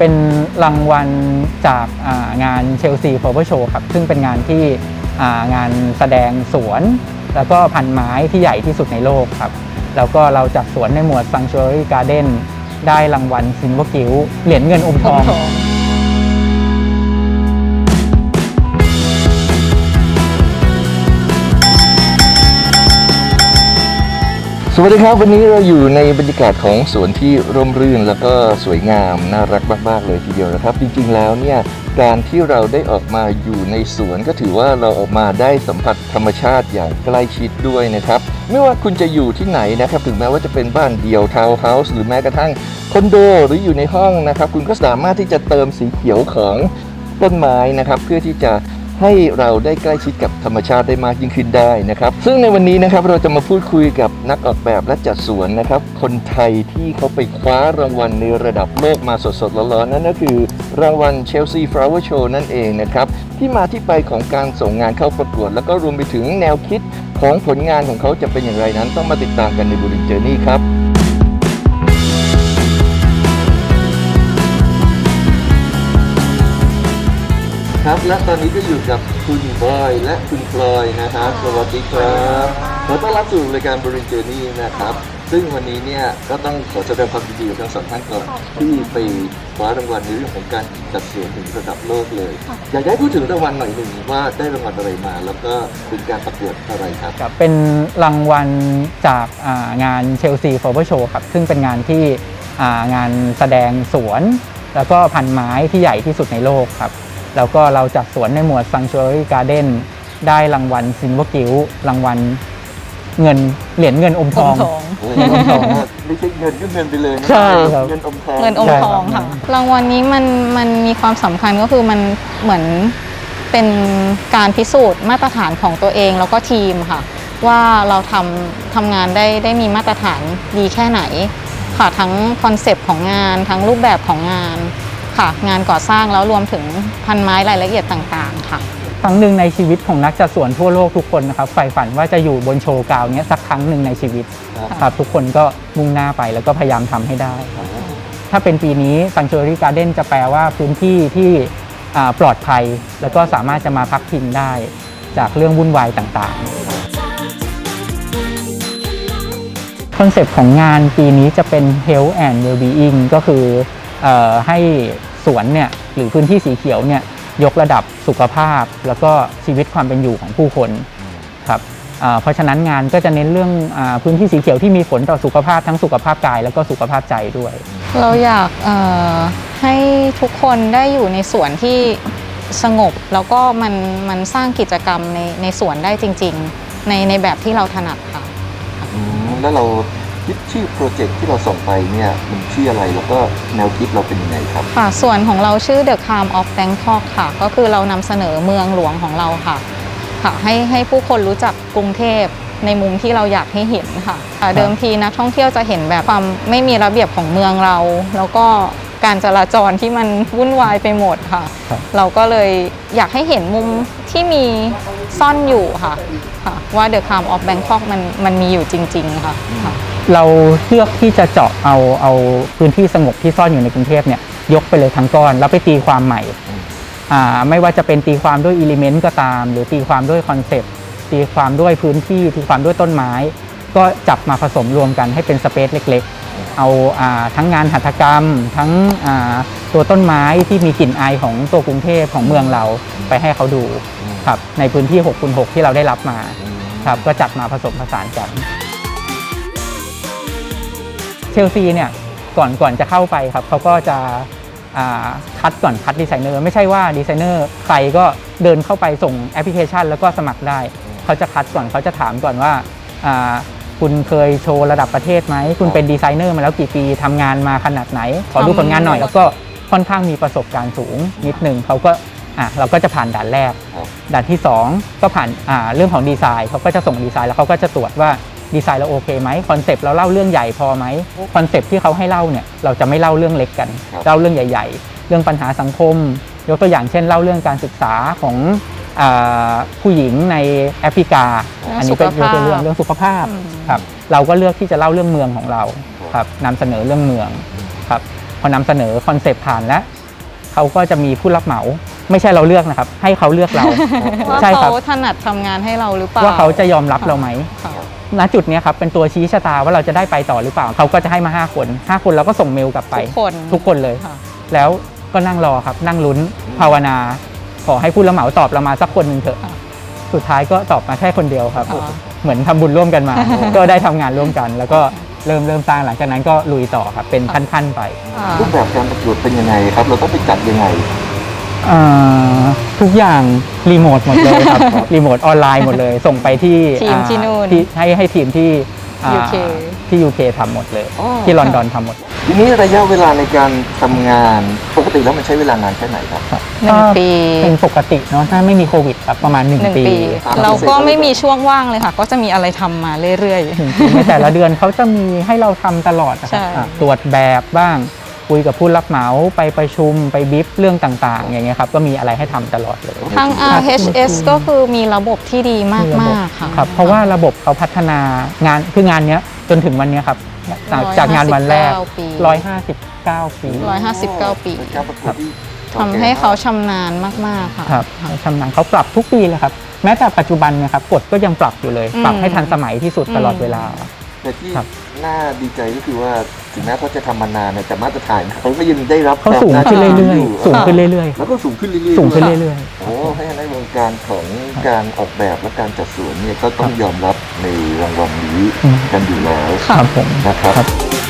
เป็นรางวัลจากงานเชลซีฟอเวอร์โชครับ ซึ่งเป็นงานที่งานแสดงสวน แล้วก็พันไม้ที่ใหญ่ที่สุดในโลกครับ แล้วก็เราจัดสวนในหมวด Sanctuary Garden ได้รางวัลซินเวอร์กิลเหรียญเงินอมทอง วัสดีครับ วันนี้เราอยู่ในบรรยากาศของสวนที่ร่มรื่น แล้วก็สวยงามน่ารักมากๆเลยทีเดียวนะครับ จริงๆแล้วเนี่ยการที่เราได้ออกมาอยู่ในสวนก็ถือว่าเราออกมาได้สัมผัสธรรมชาติอย่างใกล้ชิดด้วยนะครับไม่ว่าคุณจะอยู่ที่ไหนนะครับถึงแม้ว่าจะเป็นบ้านเดี่ยวทาวน์เฮาส์หรือแม้กระทั่งคอนโดหรืออยู่ในห้องนะครับ คุณก็สามารถที่จะเติมสีเขียวของต้นไม้นะครับ เพื่อที่จะ ให้เราได้ใกล้ชิดกับธรรมชาติได้มากยิ่งขึ้นได้นะครับ ซึ่งในวันนี้นะครับเราจะมาพูดคุยกับนักออกแบบและจัดสวนนะครับ คนไทยที่เขาไปคว้ารางวัลในระดับโลกมาสดๆร้อนๆนั่นก็คือ รางวัล Chelsea Flower Show นั่นเองนะครับ ที่มาที่ไปของการส่งงานเข้าประกวด แล้วก็รวมไปถึงแนวคิดของผลงานของเขาจะเป็นอย่างไรนั้น ต้องมาติดตามกันในบูริเจอร์นี่ครับ ครับ และตอนนี้ก็อยู่กับคุณบอยและคุณพลอยนะครับ สวัสดีครับขอต้อนรับสู่รายการบริเจอนี่นะครับ ซึ่งวันนี้เนี่ยก็ต้องขอแสดงความยินดีกับทั้งสองท่านก่อนที่ไปคว้ารางวัลในเรื่องของการจัดสวนถึงระดับโลกเลย อยากจะให้พูดถึงรางวัลหน่อยหนึ่งว่าได้รางวัลอะไรมา แล้วก็เป็นการประกวดอะไรครับ ครับเป็นรางวัลจากอ่างานเชลซีฟอร์เวอร์โชครับ ซึ่งเป็นงานที่อ่างานแสดงสวน แล้วก็พันไม้ที่ใหญ่ที่สุดในโลกครับ แล้วก็เราจัดสวนในหมวด Sanctuary Garden ได้รางวัลซินเวอร์กิลรางวัลเงินเหรียญเงินอมทองอมทองโอ้โหไม่ใช่เงินก็เงินไปเลยนะใช่ครับ เงินอมทองเงินอมใช่ทองครัค่ะบรางวัลนี้มันมันมีความสำคัญก็คือมันเหมือนเป็นการพิสูจน์มาตรฐานของตัวเองแล้วก็ทีมค่ะ ว่าเราทำทำงานได้ได้มีมาตรฐานดีแค่ไหน ค่ะทั้งคอนเซปต์ของงานทั้งรูปแบบของงาน ค่ะ งานก่อสร้างแล้วรวมถึงพันไม้รายละเอียดต่างๆ ค่ะ ครั้งหนึ่งในชีวิตของนักจัดสวนทั่วโลกทุกคนนะครับใฝ่ฝันว่าจะอยู่บนโชว์กราวเนี้ยสักครั้งหนึ่งในชีวิตครับครับทุกคนก็มุ่งหน้าไปแล้วก็พยายามทำให้ได้ถ้าเป็นปีนี้ Sanctuary Garden จะแปลว่าพื้นที่ที่อ่าปลอดภัย แล้วก็สามารถจะมาพักพิงได้จากเรื่องวุ่นวายต่างๆ คอนเซปต์ของงานปีนี้จะเป็น Health and Wellbeing ก็คือเออ ให้สวนเนี่ยหรือพื้นที่สีเขียวเนี่ยยกระดับสุขภาพ แล้วก็ชีวิตความเป็นอยู่ของผู้คนครับอ่าเพราะฉะนั้นงานก็จะเน้นเรื่องอาพื้นที่สีเขียวที่มีผลต่อสุขภาพทั้งสุขภาพกาย แล้วก็สุขภาพใจด้วย เราอยากเอ่อให้ทุกคนได้อยู่ในสวนที่สงบ แล้วก็มันมันสร้างกิจกรรมในในสวนได้จริง ๆ ในในแบบที่เราถนัดค่ะอืมแล้วเรา คิดชื่อโปรเจกต์ที่เราส่งไปเนี่ยมันชื่ออะไรแล้วก็แนวคิดเราเป็นยังไงครับ ค่ะ ส่วนของเราชื่อ The Calm of Bangkok ค่ะ ก็คือเรานำเสนอเมืองหลวงของเราค่ะ ค่ะ ให้ให้ผู้คนรู้จักกรุงเทพในมุมที่เราอยากให้เห็นค่ะค่ะเดิมทีนักท่องเที่ยวจะเห็นแบบความไม่มีระเบียบของเมืองเรา แล้วก็การจราจรที่มันวุ่นวายไปหมดค่ะครับเราก็เลยอยากให้เห็นมุมที่มีซ่อนอยู่ค่ะค่ะว่า The Calm of Bangkok มันมันมีอยู่จริง ๆ ค่ะค่ะ เราเลือกที่จะเจาะเอาเอาพื้นที่สงบที่ซ่อนอยู่ในกรุงเทพเนี่ยยกไปเลยทั้งก้อน แล้วไปตีความใหม่อ่าไม่ว่าจะเป็นตีความด้วยอิเลเมนต์ก็ตาม หรือตีความด้วยคอนเซปต์ตีความด้วยพื้นที่ตีความด้วยต้นไม้ ก็จับมาผสมรวมกันให้เป็นสเปซเล็ก ๆ เอาอ่าทั้งงานหัตถกรรม ทั้งอ่าตัวต้นไม้ที่มีกลิ่นอายของตัวกรุงเทพของเมืองเราไปให้เขาดูครับในพื้นที่6คูณ6ที่เราได้รับมาครับก็จัดมาผสมผสานกัน เชลซีเนี่ยก่อนก่อนจะเข้าไปครับเขาก็จะอ่าคัดก่อนคัดดีไซเนอร์ไม่ใช่ว่าดีไซเนอร์ใครก็เดินเข้าไปส่งแอปพลิเคชัน แล้วก็สมัครได้ เขาจะคัดก่อนเขาจะถามก่อนว่าอ่าคุณเคยโชว์ระดับประเทศไหม คุณเป็นดีไซเนอร์มาแล้วกี่ปีทำงานมาขนาดไหน ขอดูผลงานหน่อย แล้วก็ค่อนข้างมีประสบการณ์สูงนิดนึงเขาก็อะเราก็จะผ่านด่านแรกครับด่านที่ 2 ก็ผ่านอ่าเรื่องของดีไซน์เขาก็จะส่งดีไซน์แล้วเขาก็จะตรวจว่า ดีไซน์เราโอเคไหมคอนเซปต์เราเล่าเรื่องใหญ่พอไหมคอนเซปต์ที่เขาให้เล่าเนี่ยเราจะไม่เล่าเรื่องเล็กกันครับเล่าเรื่องใหญ่ ๆ เรื่องปัญหาสังคม ยกตัวอย่างเช่น เล่าเรื่องการศึกษาของอาผู้หญิงในแอฟริกาเรื่องอันนี้ก็สุยขกภาพตัวเรื่องเรื่องสุขภาพอืมครับเราก็เลือกที่จะเล่าเรื่องเมืองของเราครับนำเสนอเรื่องเมืองครับพอนำเสนอคอนเซปต์ผ่านแล้วเขาก็จะมีผู้รับเหมาไม่ใช่เราเลือกนะครับ ให้เขาเลือกเรา ว่าใช่คเขารับถนัดทำงานให้เราหรือเปล่า ว่าเขาจะยอมรับเราไหมค่ะ ณจุดเนี้ยครับเป็นตัวชี้ชะตาว่าเราจะได้ไปต่อหรือเปล่าเขาก็จะให้มา 5 คน 5 คนเราก็ส่งเมลกลับไป ทุกคนทุกคนเลย ค่ะ แล้วก็นั่งรอครับ นั่งลุ้นภาวนา ขอให้ผู้รับเหมาตอบเรามาสักคนหนึ่งเถอะค่ะสุดท้ายก็ตอบมาแค่คนเดียวครับค่ะเหมือนทำบุญร่วมกันมา ก็ได้ทำงานร่วมกัน แล้วก็เริ่มเริ่มสร้างหลังจากนั้นก็ลุยต่อครับเป็นขั้นๆไปค่ะรูปแบบการประกวดเป็นยังไงครับ เราต้องไปจัดยังไงเอ่อ ทุกอย่างรีโมทหมดเลยครับรีโมทออนไลน์หมดเลย ส่งไปที่ทีมอ่าที่นู่น ที่ให้ให้ทีมที่อ่า UK ที่ UK ทำหมดเลย อ๋อ ที่ลอนดอนทำหมด ทีนี้ระยะเวลาในการทำงานปกติแล้วมันใช้เวลานานแค่ไหนครับ หนึ่งปีเป็นปกติเนาะถ้าไม่มีโควิดครับประมาณ หนึ่ง1 ปีปีเราก็ไม่มีช่วงว่างเลยค่ะ ก็จะมีอะไรทำมาเรื่อยหนึ่งปีในแต่ละเดือนเขาจะมีให้เราทำตลอดนะคใช่รับอะตรวจแบบบ้าง คุยกับผู้รับเหมาไปประชุมไปบิฟเรื่องต่างๆ อย่างเงี้ยครับก็มีอะไรให้ทำตลอดเลยๆทาง RHS ก็คือมีระบบที่ดีมากๆค่ะครับเพราะว่าระบบเขาพัฒนางานคืองานเนี้ยจนถึงวันเนี้ยครับจากจากงานวันแรกปี159 ปี 159 ปีเป็นการประกวดที่ทำให้เขาชำนาญมาก ๆ ค่ะครับเขาชำนาญเขาปรับทุกปีเลยครับ แม้แต่ปัจจุบันเนี่ยครับกฎก็ยังปรับอยู่เลยอืมปรับให้ทันสมัยที่สุดตลอดอืมเวลาแต่ที่ครับ น่าดีใจก็คือว่าถึงแม้เขาจะทำมานานเนี่ยแต่มาตรฐานเขาก็ยังได้รับเขาสูงขึ้นเรื่อยๆ สูงขึ้นเรื่อยแล้วก็สูงขึ้นเรื่อยๆๆสูงขึ้นด้วยเรื่อยโอ้เพราะฉะนั้นวงการของการออกแบบและการจัดสวนเนี่ยก็ต้องยอมรับในรางวัลนี้อืมกันอยู่แล้วๆครับผมนะครับครับ